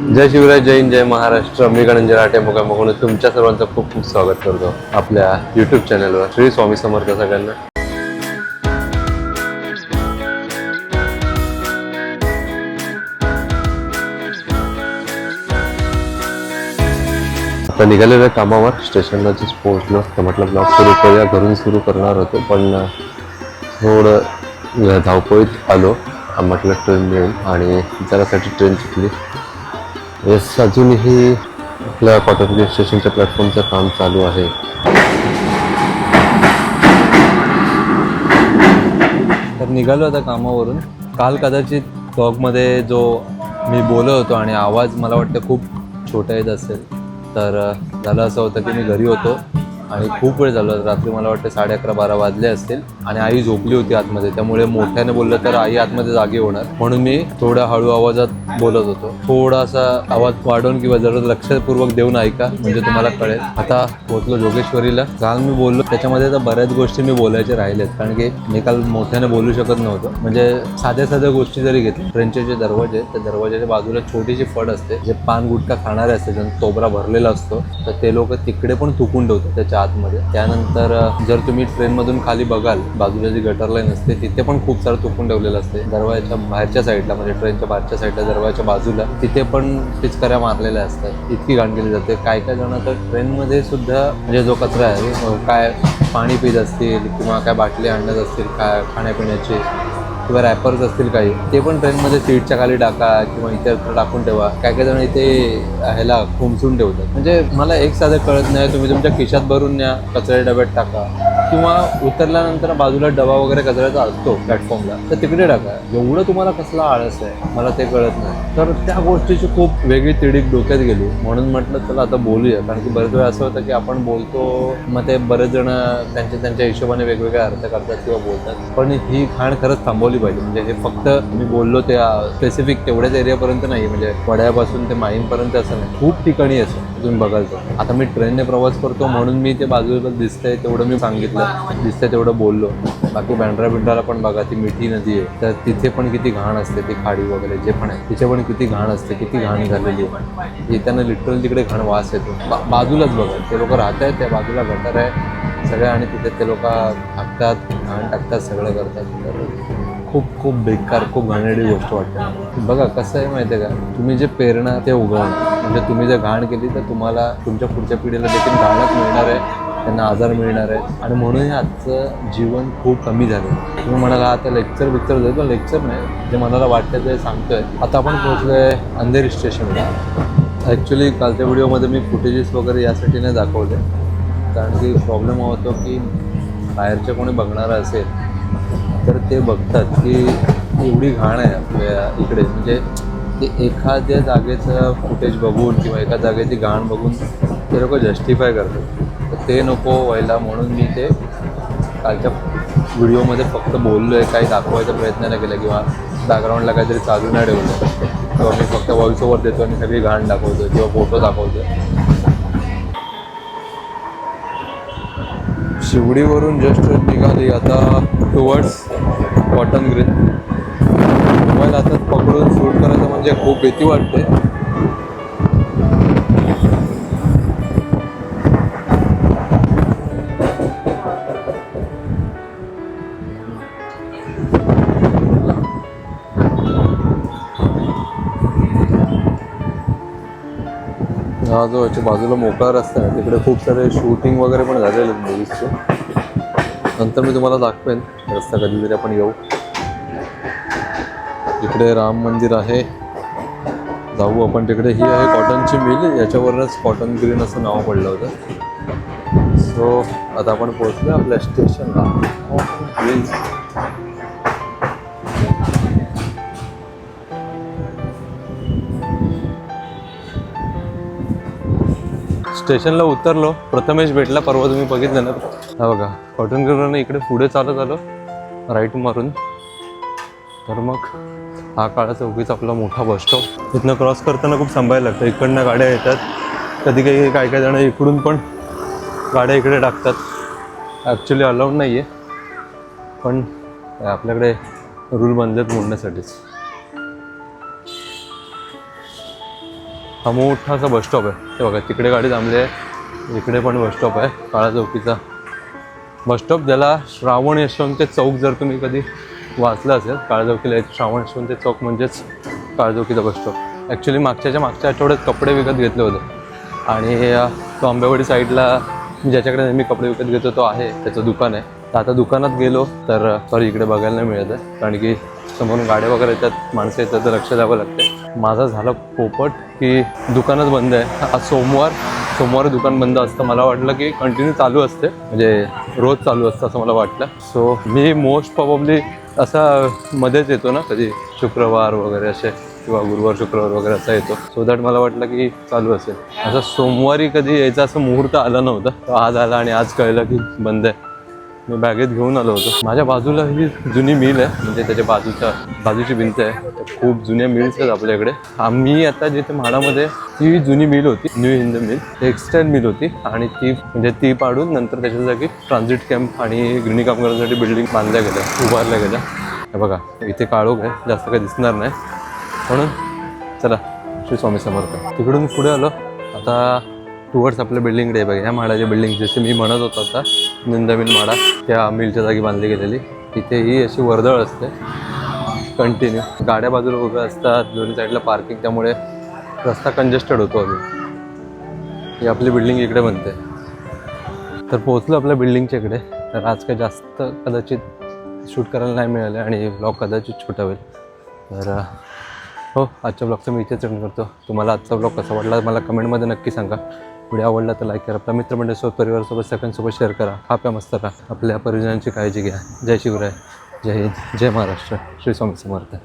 जय शिवराय जय हिंद जय महाराष्ट्र. मी गणंजय राठे मुका तुमच्या सर्वांचं खूप खूप स्वागत करतो आपल्या युट्यूब चॅनलवर श्री स्वामी समर्थ सगळ्यांना. आता निघालेल्या आहे कामावर स्टेशनलाच पोहोचलो. तर म्हटलं ब्लॉग सुरू करूया. घरून सुरू करणार होतो पण थोडं धावपळीत आलो. म्हटलं ट्रेन मिळेल आणि जरासाठी ट्रेन चुकली. येस अजूनही आपल्या कॉटन स्टेशनच्या प्लॅटफॉर्मचं काम चालू आहे. तर निघालो आता कामावरून. काल कदाचित ब्लॉगमध्ये जो मी बोलत होतो आणि आवाज मला वाटतं खूप छोटा येत असेल. तर झालं असं होतं की मी घरी होतो. आणि खूप वेळ झाला. रात्री मला वाटतं साडे अकरा बारा वाजले असतील आणि आई झोपली होती आतमध्ये. त्यामुळे मोठ्याने बोललं तर आई आतमध्ये जागी होणार. म्हणून मी थोड्या हळू आवाजात बोलत होतो. थोडासा आवाज वाढवून किंवा जरा लक्षपूर्वक देऊन ऐका म्हणजे तुम्हाला कळेल. आता पोहोचलो जोगेश्वरीला. काल मी बोललो त्याच्यामध्ये तर बऱ्याच गोष्टी मी बोलायचे राहिल्यात कारण की मी काल मोठ्याने बोलू शकत नव्हतो. म्हणजे साध्या साध्या गोष्टी जरी घेतल्या ट्रेनचे जे दरवाजे आहेत, त्या दरवाजाच्या बाजूला छोटीशी फड असते. जे पान गुटखा खाणारे असते ज्यांना तोबरा भरलेला असतो तर ते लोक तिकडे पण थुकून ठेवतात. त्याच्या आतमध्ये. त्यानंतर जर तुम्ही ट्रेनमधून खाली बघाल बाजूला जी गटर लाईन असते तिथे पण खूप सारं तुकून ठेवलेलं असते. दरवाजाच्या बाहेरच्या साईडला म्हणजे ट्रेनच्या बाहेरच्या साईडला दरवाजाच्या बाजूला तिथे पण पिचकऱ्या मारलेल्या असतात. इतकी घाण केली जाते. काय काय जण तर ट्रेनमध्ये सुद्धा म्हणजे जो कचरा आहे काय पाणी पित असतील किंवा काय बाटली आणत असतील काय खाण्यापिण्याची किंवा रॅपर्स असतील काही ते पण ट्रेनमध्ये सीटच्या खाली टाका किंवा इतर टाकून ठेवा. काय काय जण इथे ह्याला खुमसून ठेवतात. म्हणजे मला एक साधं कळत नाही तुम्ही तुमच्या खिशात भरून न्या कचरे डब्यात टाका. किंवा उतरल्यानंतर बाजूला डबा वगैरे कचऱ्याचा असतो प्लॅटफॉर्मला तर तिकडे टाका. एवढं तुम्हाला कसला आळस आहे मला ते कळत नाही. तर त्या गोष्टीची खूप वेगळी तिडीक डोक्यात गेली. म्हणून म्हटलं चला आता बोलूया. कारण की बरेच वेळा असं होतं की आपण बोलतो मग ते बरेच जण त्यांच्या त्यांच्या हिशोबाने वेगवेगळे अर्थ करतात किंवा बोलतात. पण ही खाण खरंच थांबवली पाहिजे. म्हणजे हे फक्त मी बोललो त्या स्पेसिफिक तेवढ्याच एरियापर्यंत नाही. म्हणजे वड्यापासून ते माहीमपर्यंत असं नाही. खूप ठिकाणी असं. तुम्ही बघाल तर आता मी ट्रेनने प्रवास करतो म्हणून मी ते बाजूला दिसतंय तेवढं मी सांगितलं. दिसतंय तेवढं बोललो. बाकी बँड्रा बिंड्राला पण बघा ती मिठी नदी आहे. तर तिथे पण किती घाण असते ती खाडी वगैरे जे पण आहे. तिथे पण किती घाण असते किती घाण झालेली आहे. येताना लिटरल तिकडे घाण वास येतो. बा बाजूलाच बघा. ते लोक राहत आहेत त्या बाजूला गटर आहे सगळ्या आणि तिथे ते लोक टाकतात घाण टाकतात सगळं करतात. खूप खूप बेकार खूप घाणेरडी गोष्ट वाटते. बघा कसं आहे माहिती आहे का? तुम्ही जे पेरणा ते उगवणं. म्हणजे तुम्ही जर घाण केली तर तुम्हाला तुमच्या पुढच्या पिढीला देखील घाणच मिळणार आहे. त्यांना आजार मिळणार आहे आणि म्हणून हे आजचं जीवन खूप कमी झालं तुम्ही म्हणाला आता लेक्चर बिक्चर जाईल पण लेक्चर नाही. जे मनाला वाटतं ते सांगतोय. आता आपण पोहोचलो आहे अंधेरी स्टेशनला ॲक्च्युली कालच्या व्हिडिओमध्ये मी फुटेजेस वगैरे यासाठी नाही दाखवले. कारण की प्रॉब्लेम होतो की बाहेरचे कोणी बघणारं असेल तर ते बघतात की एवढी घाण आहे आपल्या इकडे. म्हणजे ते एखाद्या जागेचं फुटेज बघून किंवा एका जागेची घाण बघून ते लोक जस्टिफाय करतात. तर ते नको व्हायला म्हणून मी ते कालच्या व्हिडिओमध्ये फक्त बोललो आहे काही दाखवायचा प्रयत्न नाही केला किंवा बॅकग्राऊंडला काहीतरी चालू नाही ठेवलं. किंवा मी फक्त व्हॉइस ओव्हर देतो आणि सगळी घाण दाखवतो किंवा फोटो दाखवतो शिवडीवरून जस्ट निघाली आता टुवर्ड्स कॉटन ग्रीन मोबाईल आता पकडून शूट करायचं म्हणजे खूप भीती वाटते. हा जो याच्या बाजूला मोकळा रस्ता आहे तिकडे खूप सारे शूटिंग वगैरे पण झालेले आहेत मूवीजचे नंतर मी तुम्हाला दाखवेन रस्ता कधीतरी आपण येऊ. इकडे राम मंदिर आहे. जाऊ आपण तिकडे. ही आहे कॉटनची मिल याच्यावरच कॉटन ग्रीन असं नाव पडलं होतं. सो आता आपण पोहोचलो आपल्या स्टेशनला स्टेशनला उतरलो. प्रथमेश भेटला परवा तुम्ही बघितलं ना. हा बघा कॉटन ग्रीन इकडे पुढे चालत आलो राईट मारून. तर मग हा काळा चौकीचा आपला मोठा बस स्टॉप इथनं क्रॉस करताना खूप सांभाळायला लागतं. इकडनं गाड्या येतात. कधी काही काय काय जण इकडून पण गाड्या इकडे टाकतात. ॲक्च्युली अलाउड नाही आहे पण आपल्याकडे रूल बनलेत मोडण्यासाठीच. हा मोठा असा बस स्टॉप आहे. ते बघा तिकडे गाडी थांबली आहे. इकडे पण बस स्टॉप आहे काळा चौकीचा. बस स्टॉप ज्याला श्रावण यशवंत चौक जर तुम्ही कधी वाचलं असेल काळजौकीला यायचं श्रावण यशवंत चौक म्हणजेच काळजौकीचा बस स्टॉप. ॲक्च्युली मागच्याच्या मागच्या आठवड्यात कपडे विकत घेतले होते. आणि तो आंबेवाडी साईडला ज्याच्याकडे नेहमी कपडे विकत घेतो तो आहे त्याचं दुकान आहे. तर आता दुकानात गेलो तर सॉरी इकडे बघायला नाही मिळत आहे. कारण की समोरून गाड्या वगैरे येतात माणसं येतात तर लक्ष द्यावं लागते माझा झाला पोपट की दुकानच बंद आहे. आज सोमवार सोमवार दुकान बंद असतं. मला वाटलं की कंटिन्यू चालू असते. म्हणजे रोज चालू असतं असं मला वाटलं. सो मी मोस्ट प्रॉब्ली असा मध्येच येतो ना कधी शुक्रवार वगैरे असे किंवा गुरुवार शुक्रवार वगैरे असा येतो. सो दॅट मला वाटलं की चालू असेल. असं सोमवारी कधी यायचा असं मुहूर्त आला नव्हता. तो आज आला आणि आज कळलं की बंद आहे. मी बॅगेत घेऊन आलो होतो. माझ्या बाजूला ही जुनी मिल आहे म्हणजे त्याच्या बाजूच्या बाजूची भिंत आहे. खूप जुन्या मिल्स आहेत आपल्याकडे. आम्ही आता जिथे म्हाडामध्ये ती जुनी मिल होती new Hind mill. Textile mill होती आणि ती म्हणजे ती पाडून नंतर त्याच्या जागी ट्रान्झिट कॅम्प आणि गिरणी कामगारांसाठी बिल्डिंग बांधल्या गेल्या उभारल्या गेल्या. हे बघा इथे काळोख आहे जास्त काही दिसणार नाही. म्हणून चला श्री स्वामी समर्थ. तिकडून पुढे आलो. आता टुवर्ड्स आपल्या बिल्डिंगकडे बघा ह्या माडाची बिल्डिंग जसे मी म्हणत होतो आता निंदा माडा त्या मिलच्या जागी बांधली गेलेली. तिथे ही अशी वर्दळ असते. कंटिन्यू गाड्या बाजूला उभ्या असतात दोन्ही साईडला पार्किंग त्यामुळे रस्ता कंजेस्टेड होतो अजून. ही आपली बिल्डिंग इकडे बनते. तर पोहोचलो आपल्या बिल्डिंगच्या इकडे. तर आज काय जास्त कदाचित शूट करायला नाही मिळाले आणि ब्लॉग कदाचित छोटा होईल. तर हो आजच्या ब्लॉगचं मी इथेच एंड करतो. तुम्हाला आजचा ब्लॉग कसा वाटला मला कमेंटमध्ये नक्की सांगा. व्हिडिओ आवडला तर लाईक करा. आपल्या मित्रमंडळीसोबत परिवारासोबत सगळ्यांसोबत शेअर करा. हाप्या मस्त राहा आपल्या परिजनांची काळजी घ्या. जय शिवराय. जय हिंद. जय महाराष्ट्र. श्री स्वामी समर्थ.